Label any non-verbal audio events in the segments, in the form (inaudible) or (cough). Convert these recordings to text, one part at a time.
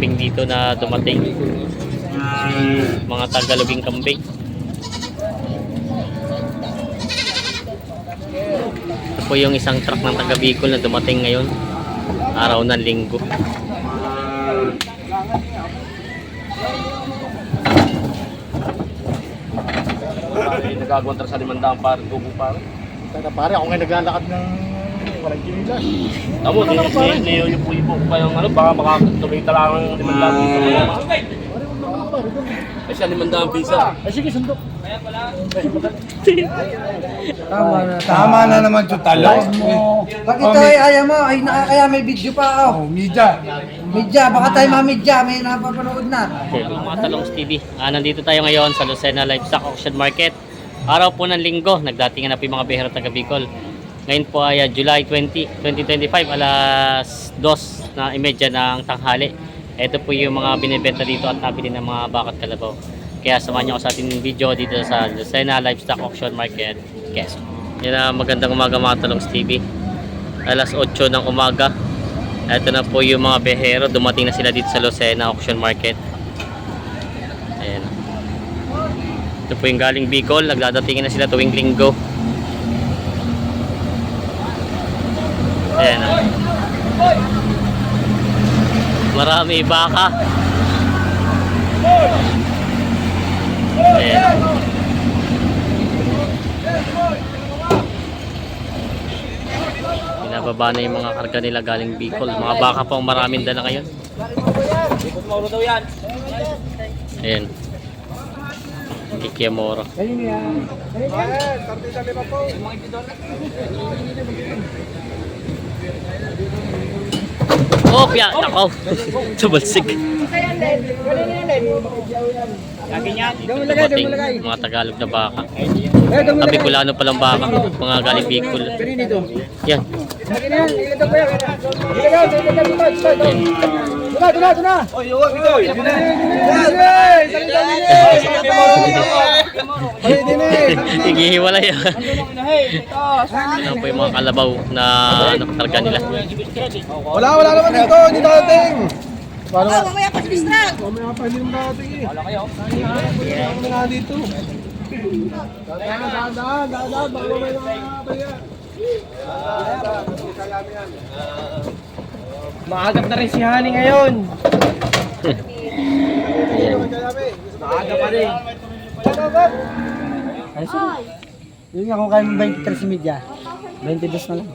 kambing dito na dumating. Mga tagaloging kambing. Ito po yung isang truck ng taga Bicol na dumating ngayon. Araw ng linggo. Nagkagontra sa limandang par, tubo par. Kaya pare, ako ngayon naglalakad ng walang ginilas. Tamo, ni ni ni yung puyo pa yung ano, baka makatuloy lang ng limandang naman pare. doon. Ay siya limandang visa. Ay, sige, sundok. Tama na. Tama na naman yung talo. Pag ito ay ayaw mo, ay nakakaya may video pa Oh, oh. media. Media, baka tayo mamidya, may napapanood na. Mga Talongs TV. Ah, nandito tayo ngayon sa Lucena Livestock Auction Market. Araw po ng linggo, nagdatingan na po yung mga behero taga Bicol. Ngayon po ay ah, July 20, 2025, alas 2 na imedya ng tanghali. Ito po yung mga binibenta dito at nabili ng mga bakat kalabaw. Kaya samahan niyo ako sa ating video dito sa Lucena Livestock Auction Market, Quezon. Yan na magandang umaga mga Talongs TV. Alas 8 ng umaga. Ito na po yung mga behero. Dumating na sila dito sa Lucena Auction Market. Ayan. Ito po yung galing Bicol. Nagdadatingin na sila tuwing linggo. Ayan. ah. Marami baka. Ayan. Binababa na yung mga karga nila galing Bicol. Mga baka pa ang maraming dala ngayon. Ayan. Kikiyamoro. Oh, piya! Nako! Subalsig. Dumating mga Tagalog na baka. Sabi Kulano palang baka. Mga galing Bicol. Yan. Igihiwalay yan. Ano po yung mga kalabaw na nakakarga nila. Wala, wala naman dito. Hindi dating. Oh, mamaya pa sa bistrag! Mamaya pa, hindi naman dating eh. Wala kayo? Wala nga dito. Dadaan, dadaan, dadaan. Baka may mga kaya. Maagap na rin si Hani ngayon. Ayan. Maaga pa rin. Yun nga kung kaya mo 23 media, 22 na lang.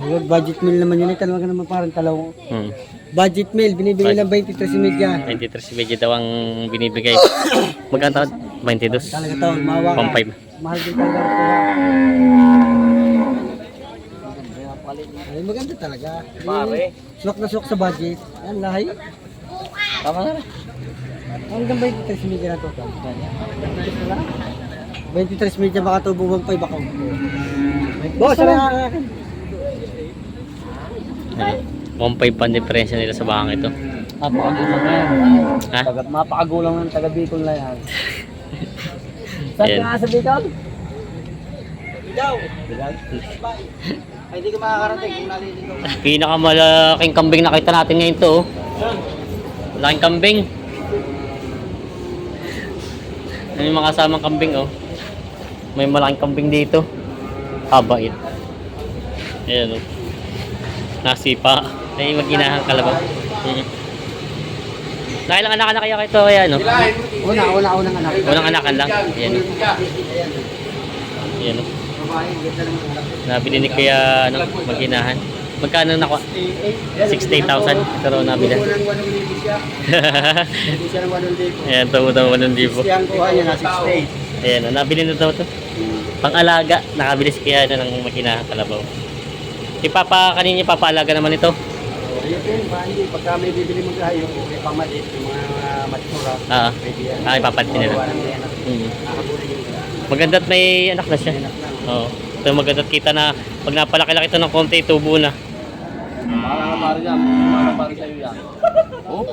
Ayun, budget meal naman yun. Ito naman naman parang talaw. Hmm. Budget meal, binibigay ng 23 media. 23 si Medyo daw ang binibigay. Magkano taon? 22. Talaga to, mawa ka. 1.5. Mahal din talaga. Ay, maganda talaga. Pare. Swak na swak sa budget. Yan, lahi. Tama na rin. Hanggang 23 media na to. 23 media baka to bumag pa baka. Boss, ano nga akin? Ayan. 1.5 pa ang diferensya nila sa bakang ito. Napakagulang na yan. Ha? Taga, mapakagulang ng taga Bicol na yan. Saan ka nga sa Bicol? Bigaw. (laughs) Ay, hindi ko makakarating kung nalilito. Pinakamalaking kambing nakita natin ngayon to. oh. Malaking kambing. Ano yung mga kasamang kambing oh. May malaking kambing dito. Haba yun. Ayan oh. Nasipa. Ay mag-inahang kalabaw. Mm. (laughs) Nakailang anak na kaya kayo ito kaya no? Una, una, unang anak. Unang anakan lang. Ayan oh. Ayan oh. Nabili ni kaya ano, mag-inahan. Magkano na 68,000 ito raw nabili. Hindi siya ng 1,000. Ayan, tamo tamo 1,000. Siyang kuha niya na 68. Ayan, nabili na daw ito. Pang-alaga, nakabili si kaya na ng makinahang kalabaw. Ipapa, kanina ipapaalaga naman ito. Ayun din, pa, hindi. Pagka may bibili mo kayo, may pamalit, yung mga matura, Ah, pwede yan. ah ipapansin nila. Gawa ng yan. Hmm. Nakakabuli yun. Maganda't may anak na Oo. Ito maganda't kita na pag napalaki-laki ito ng konti, tubo na. Para nga pare yan. Para pare sa'yo yan. Oh.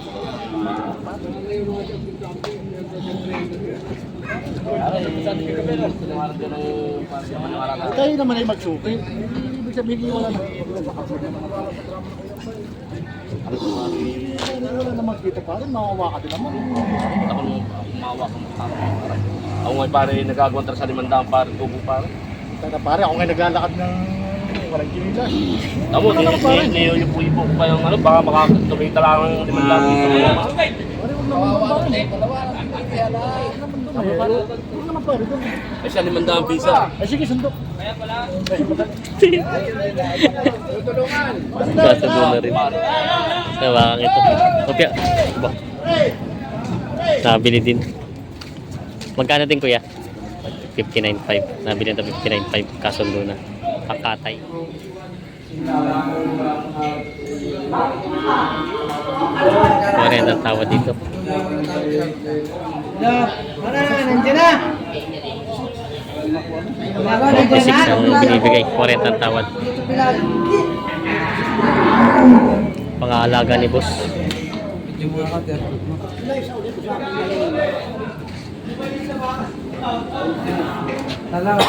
Tayo naman ay magsuki. Ibig sabihin, wala na. Wala naman kita pa rin, makawa ka din naman. Ako nung ko pare. Ako nga pare nagagawang sa limandaan pare tubo pare. Tata pare, ako ngayon naglalakad ng walang kinilas. Tamo, Ano naman, pare? ni niyo yung puyo pa yung ano, baka makatuloy lang ng limandaan dito. Pare, huwag naman pare. Huwag naman pare. Ay siya limandaan visa. Ay sige, sundok. Kasundo na rin. Tawakan ito. Kopya. Ba. Nabili din. Magkano din kuya? 59.5. Nabili na 59.5. Kasundo na. Pakatay. Kaya ang tawa dito. Ano na? Nandiyan na! 46 ang binibigay. 40 ang tawad. Pangalaga ni boss. Talaw.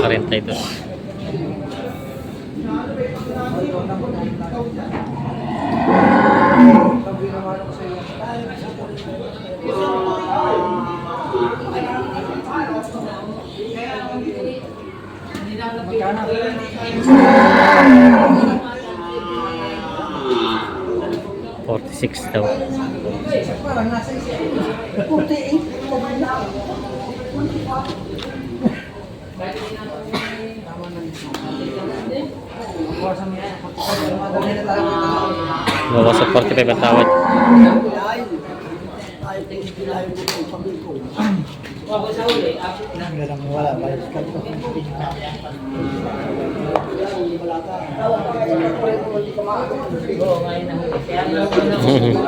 42. Forty-six daw. Parang nasa Puti eh. Bawas sa 45 ang tawad. Wala, bayos ka to.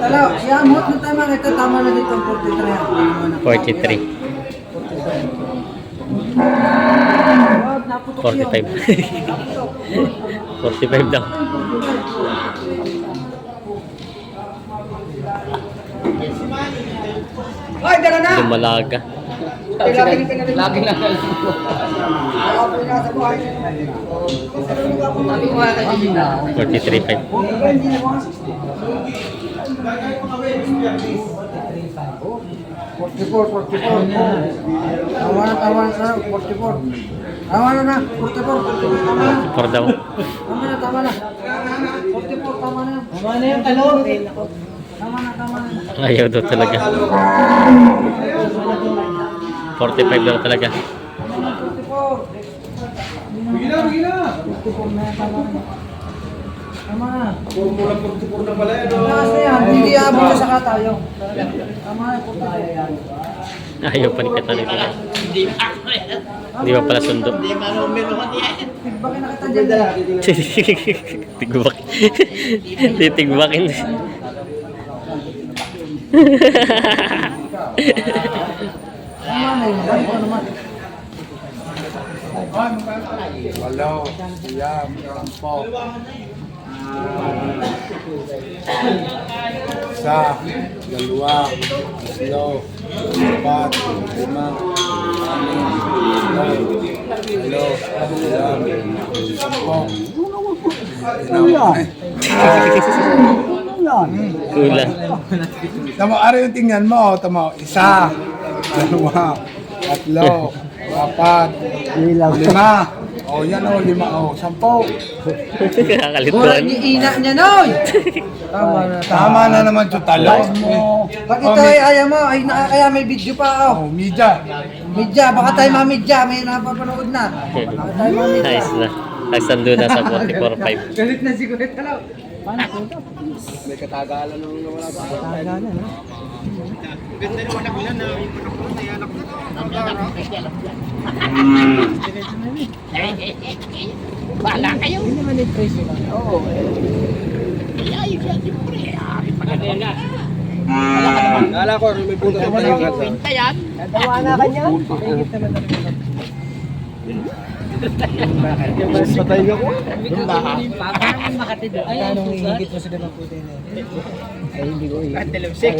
Talaw. Siya, mo. Tama na dito ang 43. 43. Wag, naputok yun. 45. 45 daw. Ay, dala na! Lumalaga. Lagi na Ako na sa buhay. Sabi ko wala tayo dito. 43.5. 44, 44. Tawa na, tawa na sa 44. Tawa na na, 44, 44. Tama na. 4 daw. Tama na, tama na. 44, tama na. Tama na yung talo. Tama na, tama na. Ayaw daw talaga. 45 daw talaga. 44. Bigyan na, bigyan na! 44 na, tama na. Tama na. Formula 44 na pala yan. oh. Taas na yan, hindi abot sa saka tayo. Tama na, 44. Ayaw pa ni Katani dito. Hindi pa pala sundo. Feedback na kita dyan. (laughs) Tigbak. Titigbakin. Tama (laughs) Walo, siyam, sampo. Isa, dalawa, tatlo, apat, lima, anim, walo, siyam, sampo. Kulang. Tama, ano yung tingnan mo? Tama, isa, dalawa, tatlo, (laughs) apat, lima. O, yan o, lima o, sampo. Wala Kakalituan. niya ina niya, Noy! Tama na, Tama na naman yung talo. Pag ito ay ayaw mo, ay na, kaya may video pa, oh. Oh, media. Midya, baka tayo mamidya, may napapanood na. Baka tayo mamidya. Nice na. Nagsando na sa (laughs) 44.5. Galit na si Kuya Talaw. Paano po ito? May katagalan nung nawala ba? Tagalan, no? Wala kayo. Hindi naman yung trace nila. Oo. Ay, siya, siyempre. Ah, Nala ko, may punta sa palikat. Pinta yan. Natawa na kanya. Tingit naman na rin. Patay ka ko. Ay, anong hihigit mo sa ganang puti na yun? Ay, hindi ko hihigit. Katilamsik.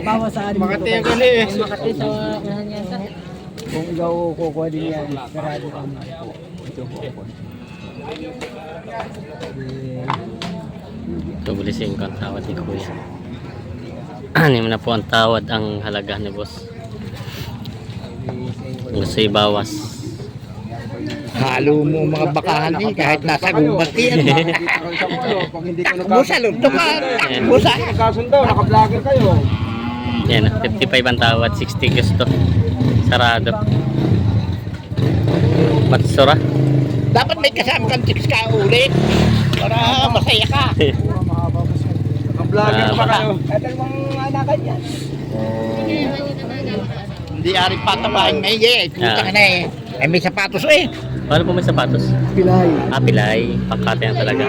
Bawa sa anim. Makati ang gali eh. Makati sa kahan yan sa. Kung ikaw kukuha din yan, sarado ka mo. Ito ko ako. Double 5 ang tawad ni Kuya. (clears throat) Ano na po ang tawad ang halaga ni boss. Kung gusto ibawas. Halo mo mga bakahan eh, kahit nasa gubat yan. Busa lun, tukan. Busa. Kasundo, naka-vlogger kayo. Yan, 55 ang tawad, 60 gusto. Sarado. Matsura. Dapat may kasama kang chicks ka ulit. Para masaya ka. Naka-vlogger Ah, pa kayo. Hindi ari patabahin na eh. Puta ka na eh. Ay may sapatos eh. Paano po may sapatos? Pilay. Ah, pilay. Pangkate na talaga.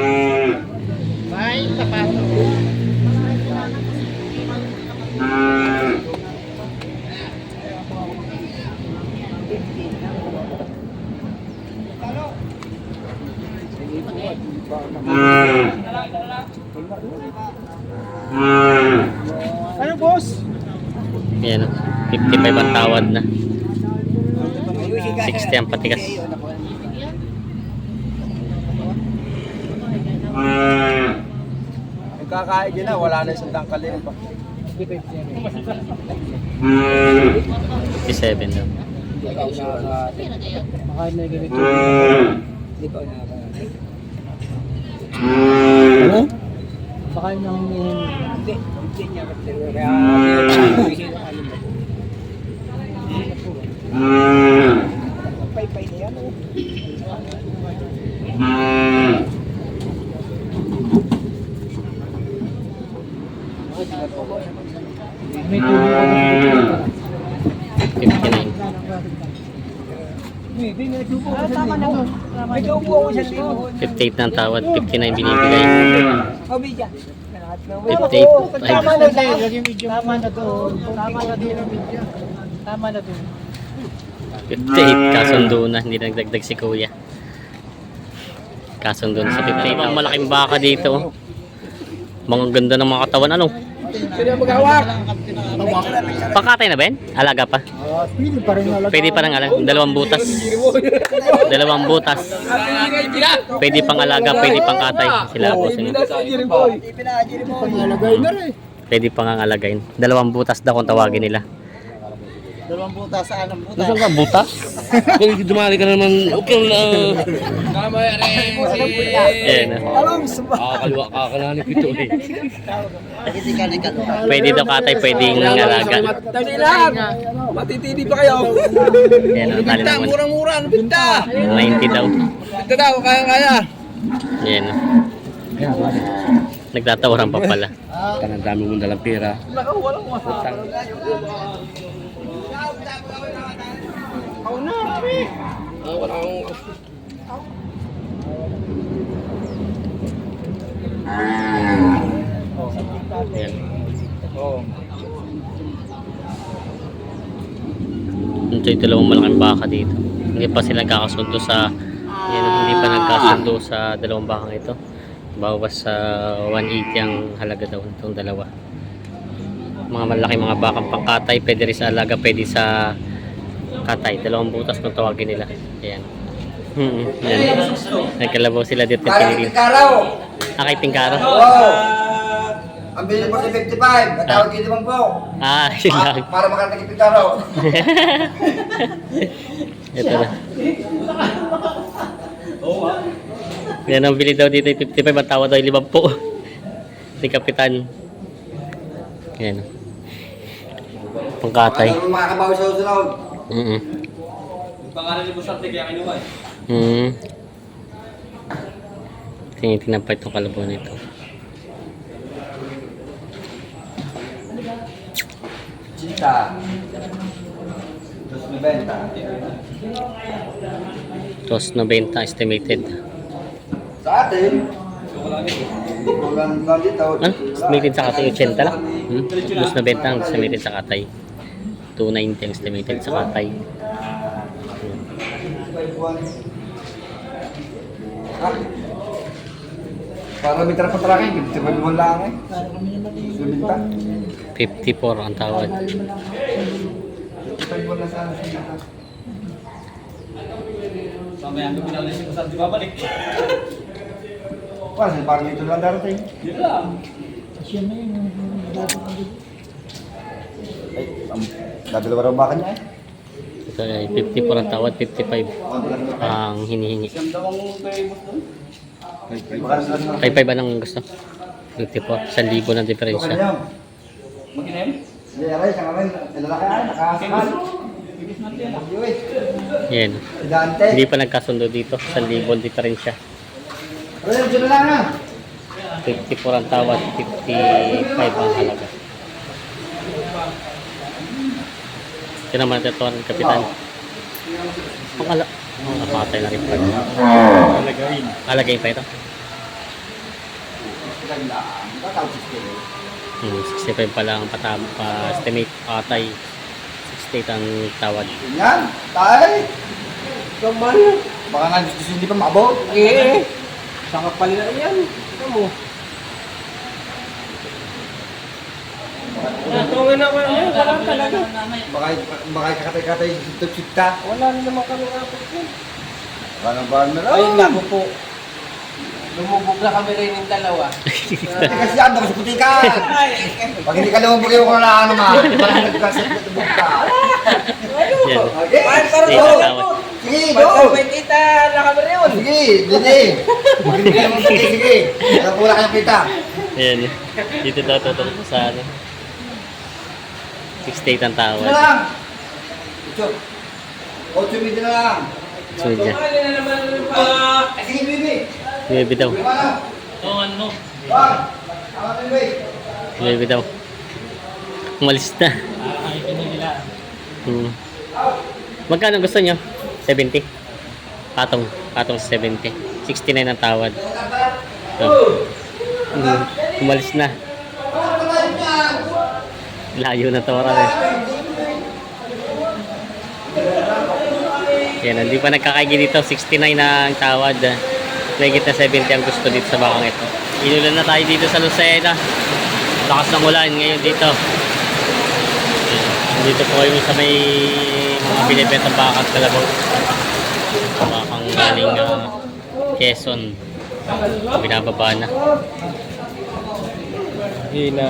May sapatos. Ano boss? Yan, 55 ang tawad na. 60 ang patikas. Nagkakain din na, wala na isang tangkalin pa. 57 daw. Makain na yung ganito. Ano? Makain na yung Hindi. Hindi niya kasi. Pay-pay 58 na ang tawad, 59 binibigay. Obidya. 58. Ay, Tama na to. Tama na to. Tama na video. Tama na to. 58. Kasundo na, hindi nagdagdag si Kuya. Kasundo na sa 58. Ang malaking baka dito. Mga ganda ng mga katawan. Ano? Yung maghawak? Pakatay na ba yan? Alaga pa? Pili pa rin alam. Pwede parang alaga. Dalawang butas. Dalawang butas. Pwede pang alaga, pwede pang katay. Sila po. Rin. Pwede pang ang alagayin. Dalawang butas daw kung tawagin nila. Dalawang butas sa anong butas. Saan ka, butas? (laughs) Kung dumali ka naman, okay na. Ayan. Alam, saba. Kakaliwa kakalani pito eh. Pwede daw katay, pwedeng alaga. Dali lang! Matitindi pa kayo! Ayan, ang tali naman. Murang-mura, ano pinta? 90 daw. Pinta daw, kaya-kaya! Ayan. Nagtatawaran pa pala. Kanang dami mong dalang pera. Ah, wala akong... Ayan. Oo. Ito yung dalawang malaking baka dito. Hindi pa sila nagkakasundo sa yan, hindi pa nagkasundo sa dalawang bakang ito. Bawas sa 180 ang halaga daw itong dalawa. Mga malaki mga bakang pangkatay, pwede rin sa alaga, pwede sa katay. Dalawang butas kung tawagin nila. Ayan. Hmm, yan. Nagkalabaw sila dito ng pinili. Karaw! Ah, kay Tingkaro. Oo! Ang bilhin mo sa 55, katawag dito mong po. Ah, (laughs) yun lang. Para makarating kay Karaw. (laughs) Ito na. Yan ang bili daw dito yung 55, ang tawa daw yung (laughs) 50. Si Kapitan. Yan. Pangkatay. Para makakabawi sa susunod. Mm -mm. Pangalan ni Busarte kaya kinuha eh. Mm. Tinitingnan pa itong kalabaw nito. Chita. Dos noventa. Tos 90 estimated. Sa atin, lang dito. Ano? Estimated sa katay 80 lang. Hmm? Tos 90 ang estimated sa katay. 290 ang estimated sa katay. Para may trapatrakin, hindi sa mga lang eh. Subinta. 54 ang tawad. Ipag mo na sana sa mga. Parang parang dito lang darating. Ay, um, dadalawa raw baka niya eh. Ito ay 50 po ang tawad, 55 ang hinihingi. Baka na lang. 55 anong gusto? 54, 1,000 ng diferensya. Hindi, aray, sa ngamin, lalaki ay, nakasakal. Yan. Dante. Hindi pa nagkasundo dito, 1,000 diferensya. Aray, dyan na lang ah. 54 ang tawad, 55 ang halaga. Ito naman ito ang kapitan. Ang ala... Oh, napatay na rin pala. Alagayin. Alagayin pa ito. Hmm, 65 pa lang patam, pa estimate patay. 68 ang tawad. Yan, tay. Gaman. Baka nga gusto hindi pa maabot. Eh. Saka pala yan. Ano mo? Natungan na ko naman. Wala talaga. Baka, baka kakatay-katay dito chipta. Wala na naman kami apat yan. Baka na ba na lang. Ayun nga po po. Lumubog na kami rin yung dalawa. Kasi yan, dapat sa putikan. Pag hindi ka lumubog yung kung ano ma. Parang nagkasip na tubog ka. Yan. Okay. Para 68 ang tawad. Sige, go. may kita na kami rin? Sige, lumubog, sige. Alam ko wala kayong kita. Ayan. Dito daw tutulog sa ano. 68 ang tawad. lang. Ito. Ocho minute na lang. Ano naman pa? Ay, Sige, baby. Baby daw. Tongan mo. Wag. Tama baby. Baby daw. Umalis na. Hmm. Magkano gusto nyo? 70? Patong. Patong sa 70. 69 ang tawad. Oh. Hmm. Umalis na. Layo na to marami. Yan, hindi pa nagkakaigi dito. 69 na ang tawad. Mahigit na 70 ang gusto dito sa bakang ito. Inulan na tayo dito sa Lucena. Lakas ng ulan ngayon dito. Dito po kayo sa may mga binibetang bakang kalabaw. Bakang galing ah, Quezon. Binababa na. Hina.